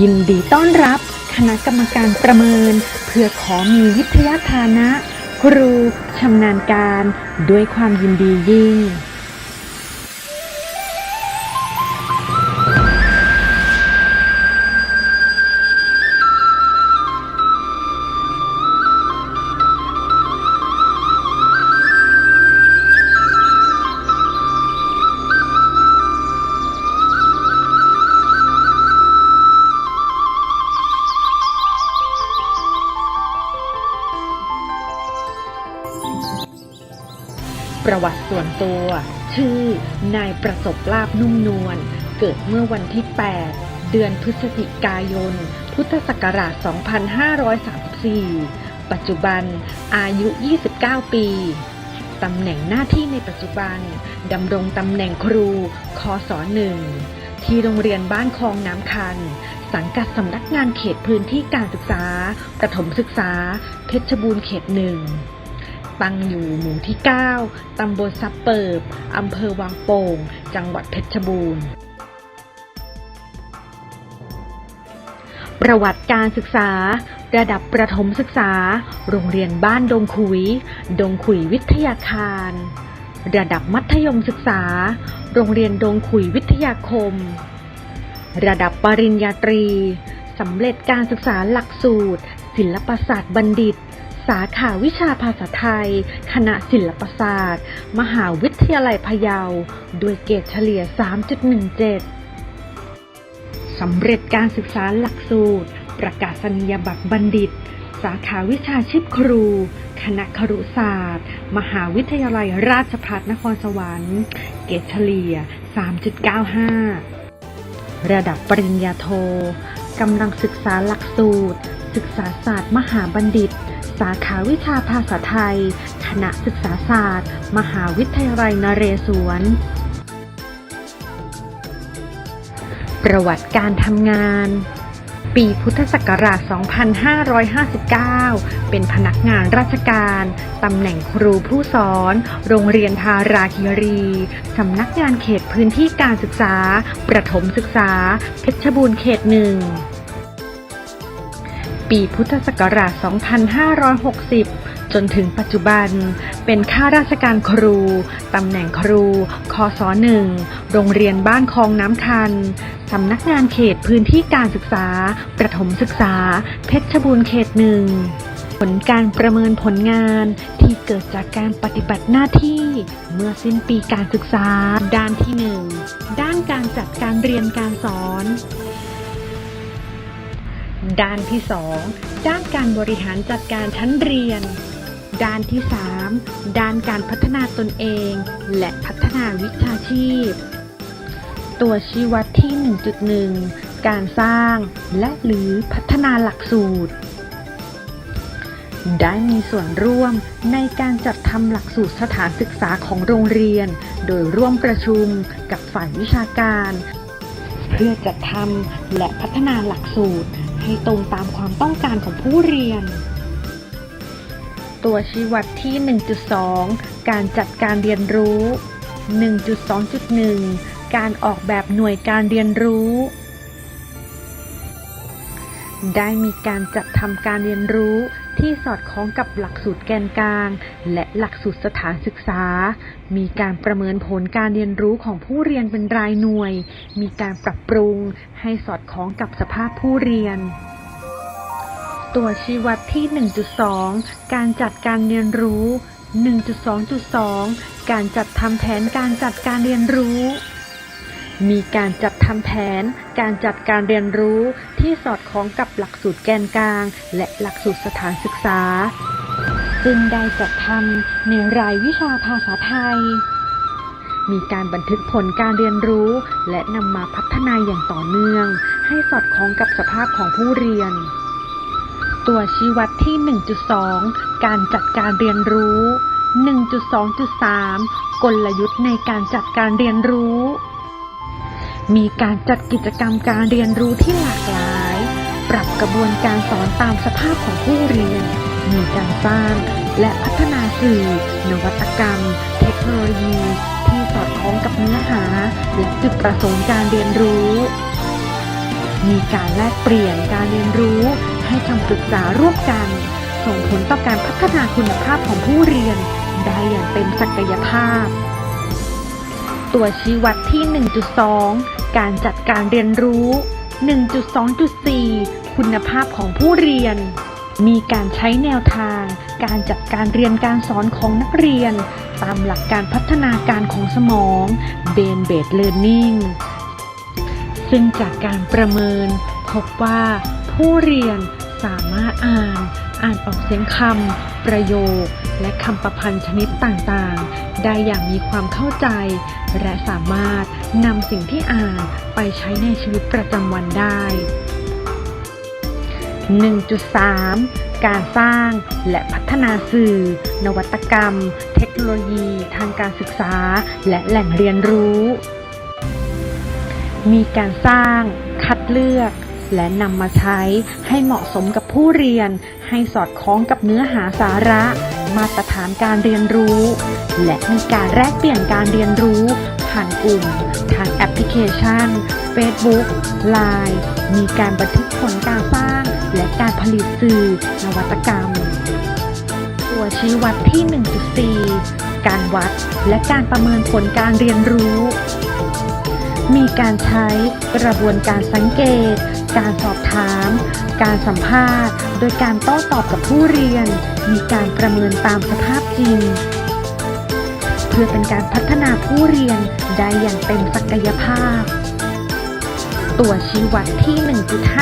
ยินดีต้อนรับ คณะกรรมการประเมิน เพื่อขอมีวิทยาฐานะ ครูชำนาญการ ด้วยความยินดียิ่ง ประวัติส่วนตัว ชื่อ นายประสบลาบนุ่มนวล เกิดเมื่อวันที่ 8 เดือนพฤศจิกายน พุทธศักราช 2534 ปัจจุบันอายุ 29 ปี ตำแหน่งหน้าที่ในปัจจุบัน ดำรงตำแหน่งครูคศหนึ่งที่โรงเรียนบ้านคลองน้ำคัน สังกัดสำนักงานเขตพื้นที่การศึกษา ประถมศึกษา เพชรบูรณ์เขตหนึ่ง ตั้งอยู่หมู่ที่ 9 ตำบลซับเปิบ อำเภอวังโป่ง จังหวัดเพชรบูรณ์ ประวัติการศึกษา ระดับประถมศึกษา โรงเรียนบ้านดงขุย ดงขุยวิทยาคาร ระดับมัธยมศึกษา โรงเรียนดงขุยวิทยาคม ระดับปริญญาตรีสำเร็จการศึกษาหลักสูตร ศิลปศาสตร์บัณฑิต สาขาวิชาภาษาไทย คณะศิลปศาสตร์ มหาวิทยาลัยพะเยา ด้วยเกรดเฉลี่ย 3.17 สำเร็จการศึกษาหลักสูตร ประกาศนียบัตรบัณฑิต สาขาวิชาชีพครู คณะครุศาสตร์ มหาวิทยาลัยราชภัฏนครสวรรค์ เกรดเฉลี่ย 3.95 ระดับปริญญาโทกำลังศึกษาหลักสูตร ศึกษาศาสตร์มหาบัณฑิต สาขาวิชาภาษาไทย คณะศึกษาศาสตร์ มหาวิทยาลัยนเรศวร ประวัติการทำงาน ปีพุทธศักราช 2559 เป็นพนักงานราชการ ตำแหน่งครูผู้สอน โรงเรียนทาราคิรี สำนักงานเขตพื้นที่การศึกษา ประถมศึกษา เพชรบูรณ์เขตหนึ่ง ปีพุทธศักราช 2560 จนถึงปัจจุบัน เป็นข้าราชการครู ตำแหน่งครู คศ1โรงเรียนบ้านคลองน้ำคัน สำนักงานเขตพื้นที่การศึกษา ประถมศึกษา เพชรบูรณ์เขตหนึ่ง ผลการประเมินผลงานที่เกิดจากการปฏิบัติหน้าที่ เมื่อสิ้นปีการศึกษา ด้านที่ 1 ด้านการจัดการเรียนการสอน ด้านที่ 2 ด้านการบริหารจัดการชั้นเรียน ด้านที่ 3 ด้านการพัฒนาตนเอง และพัฒนาวิชาชีพ ตัวชี้วัดที่ 1.1 การสร้างและหรือพัฒนาหลักสูตร ได้มีส่วนร่วมในการจัดทำหลักสูตรสถานศึกษาของโรงเรียน โดยร่วมประชุมกับฝ่ายวิชาการ พื่อจัดทำและพัฒนาหลักสูตร ให้ตรงตามความต้องการของผู้เรียน ตัวชี้วัดที่ 1.2 การจัดการเรียนรู้ 1.2.1 การออกแบบหน่วยการเรียนรู้ ได้มีการจัดทำการเรียนรู้ ที่สอดคล้องกับหลักสูตรแกนกลาง และหลักสูตรสถานศึกษา มีการประเมินผลการเรียนรู้ของผู้เรียนเป็นรายหน่วย มีการปรับปรุงให้สอดคล้องกับสภาพผู้เรียน ตัวชี้วัดที่ 1.2 การจัดการเรียนรู้ 1.2.2 การจัดทำแผนการจัดการเรียนรู้ มีการจัดทำแผน การจัดการเรียนรู้ที่สอดคล้องกับหลักสูตรแกนกลาง และหลักสูตรสถานศึกษา ซึ่งได้จัดทำในรายวิชาภาษาไทย มีการบันทึกผลการเรียนรู้ และนำมาพัฒนาอย่างต่อเนื่อง ให้สอดคล้องกับสภาพของผู้เรียน ตัวชี้วัดที่ 1.2 การจัดการเรียนรู้ 1.2.3 กลยุทธ์ในการจัดการเรียนรู้ มีการจัดกิจกรรมการเรียนรู้ที่หลากหลาย ปรับกระบวนการสอนตามสภาพของผู้เรียน มีการสร้างและพัฒนาสื่อ นวัตกรรม เทคโนโลยี ที่สอดคล้องกับเนื้อหา และจุดประสงค์การเรียนรู้ มีการแลกเปลี่ยนการเรียนรู้ ให้คำปรึกษาร่วมกัน ส่งผลต่อการพัฒนาคุณภาพของผู้เรียน ได้อย่างเต็มศักยภาพ ตัวชี้วัดที่ 1.2 การจัดการเรียนรู้ 1.2.4 คุณภาพของผู้เรียน มีการใช้แนวทาง การจัดการเรียนการสอนของนักเรียน ตามหลักการพัฒนาการของสมอง Brain Based Learning ซึ่งจากการประเมิน พบว่าผู้เรียนสามารถอ่าน อ่านออกเสียงคำ ประโยค และคำประพันธ์ชนิดต่างๆ ได้อย่างมีความเข้าใจ และสามารถนำสิ่งที่อ่านไปใช้ในชีวิตประจำวันได้ 1.3 การสร้างและพัฒนาสื่อ นวัตกรรม เทคโนโลยี ทางการศึกษา และแหล่งเรียนรู้ มีการสร้าง คัดเลือก และนำมาใช้ให้เหมาะสมกับผู้เรียน ให้สอดคล้องกับเนื้อหาสาระ มาตรฐานการเรียนรู้ และมีการแลกเปลี่ยนการเรียนรู้ ผ่านกลุ่ม ทางแอปพลิเคชัน Facebook Line มีการบันทึกผลการสร้าง และการผลิตสื่อนวัตกรรม ตัวชี้วัดที่ 1.4 การวัดและการประเมินผลการเรียนรู้มีการใช้กระบวนการสังเกต การสอบถาม การสัมภาษณ์ โดยการโต้ตอบกับผู้เรียน มีการประเมินตามสภาพจริง เพื่อเป็นการพัฒนาผู้เรียนได้อย่างเต็มศักยภาพ ตัวชี้วัดที่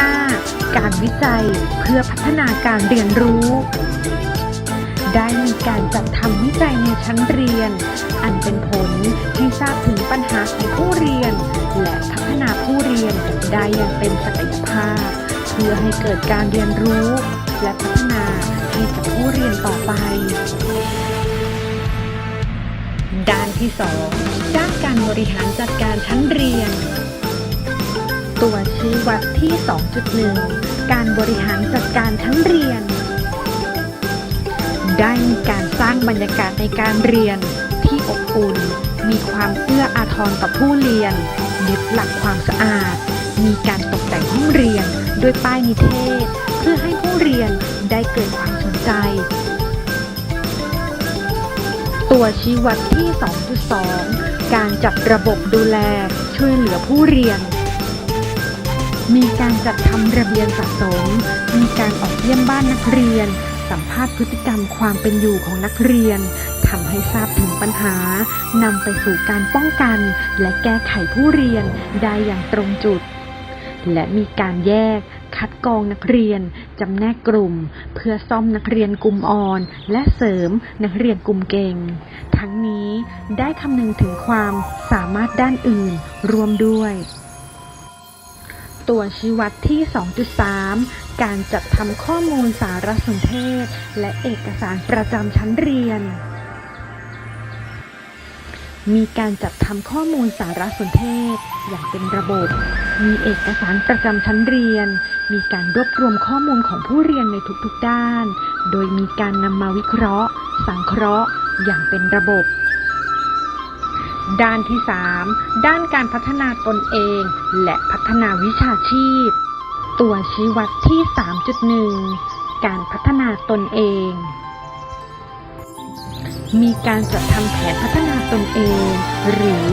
1.5 การวิจัยเพื่อพัฒนาการเรียนรู้ ได้มีการจัดทำวิจัยในชั้นเรียน อันเป็นผลให้ทราบถึงปัญหาของผู้เรียน และพัฒนาผู้เรียนได้อย่างเต็มศักยภาพ เพื่อให้เกิดการเรียนรู้ และพัฒนาให้กับผู้เรียนต่อไป ด้านที่ 2 ด้านการบริหารจัดการชั้นเรียน ตัวชี้วัดที่ 2.1 การบริหารจัดการชั้นเรียน ได้มีการสร้างบรรยากาศในการเรียนที่อบอุ่น มีความเอื้ออาทรต่อผู้เรียนยึดหลักความสะอาด มีการตกแต่งห้องเรียนด้วยป้ายนิเทศ เพื่อให้ผู้เรียนได้เกิดความสนใจ ตัวชี้วัดที่ 2.2 การจัดระบบดูแลช่วยเหลือผู้เรียน มีการจัดทำระเบียงสะสม มีการออกเยี่ยมบ้านนักเรียน สัมภาษณ์พฤติกรรมความเป็นอยู่ของนักเรียนทำให้ทราบถึงปัญหานำไปสู่การป้องกัน และแก้ไขผู้เรียนได้อย่างตรงจุด และมีการแยกคัดกรองนักเรียนจำแนกกลุ่ม เพื่อซ่อมนักเรียนกลุ่มอ่อน และเสริมนักเรียนกลุ่มเก่ง ทั้งนี้ได้คำนึงถึงความสามารถด้านอื่นรวมด้วย ตัวชี้วัดที่ 2.3 การจัดทำข้อมูลสารสนเทศ และเอกสารประจำชั้นเรียน มีการจัดทำข้อมูลสารสนเทศ อย่างเป็นระบบ มีเอกสารประจำชั้นเรียน มีการรวบรวมข้อมูลของผู้เรียนในทุกๆด้าน โดยมีการนำมาวิเคราะห์ สังเคราะห์ อย่างเป็นระบบ ด้านที่ 3 ด้านการพัฒนาตนเอง และพัฒนาวิชาชีพ ตัวชี้วัดที่ 3.1 การพัฒนาตนเอง มีการจัดทำแผนพัฒนาตนเอง หรือ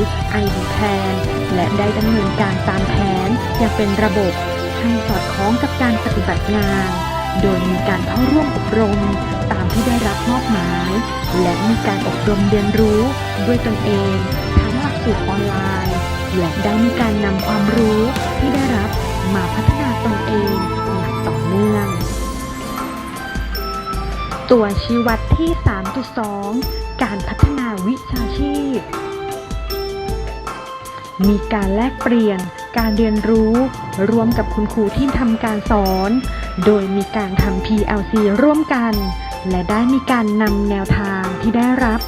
ID Plan และได้ดำเนินการตามแผนอย่างเป็นระบบให้สอดคล้องกับการปฏิบัติงาน โดยมีการเข้าร่วมอบรมตาม ที่ได้รับมอบหมาย และมีการอบรมเรียนรู้ด้วยตนเองทั้งหลักสูตรออนไลน์ และได้มีการนำความรู้ที่ได้รับมาพัฒนาตนเองอย่างต่อเนื่อง ตัวชี้วัดที่ 3.2 การพัฒนาวิชาชีพ มีการแลกเปลี่ยนการเรียนรู้ร่วมกับคุณครูที่ทำการสอน โดยมีการทำ PLC ร่วมกัน และได้มีการนำแนวทางที่ได้รับ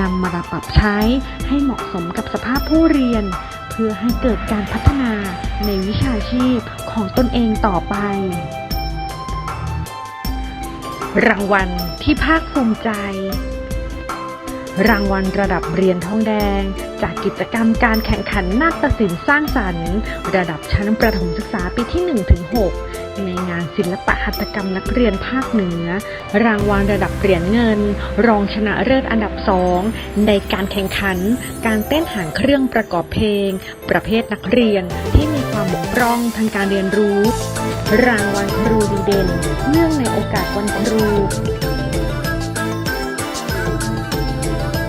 นำมาปรับใช้ให้เหมาะสมกับสภาพผู้เรียน เพื่อให้เกิดการพัฒนาในวิชาชีพของตนเองต่อไป รางวัลที่ภาคภูมิใจ รางวัลระดับเหรียญทองแดง จากกิจกรรมการแข่งขันนาฏศิลป์สร้างสรรค์ ระดับชั้นประถมศึกษาปีที่ 1-6 ในงานศิลปะหัตถกรรมนักเรียนภาคเหนือ รางวัลระดับเหรียญเงิน รองชนะเลิศอันดับสองในการแข่งขัน การเต้นหางเครื่องประกอบเพลง ประเภทนักเรียนที่มีความบกพร่องทางการเรียนรู้ รางวัลครูดีเด่น เนื่องในโอกาสวันครู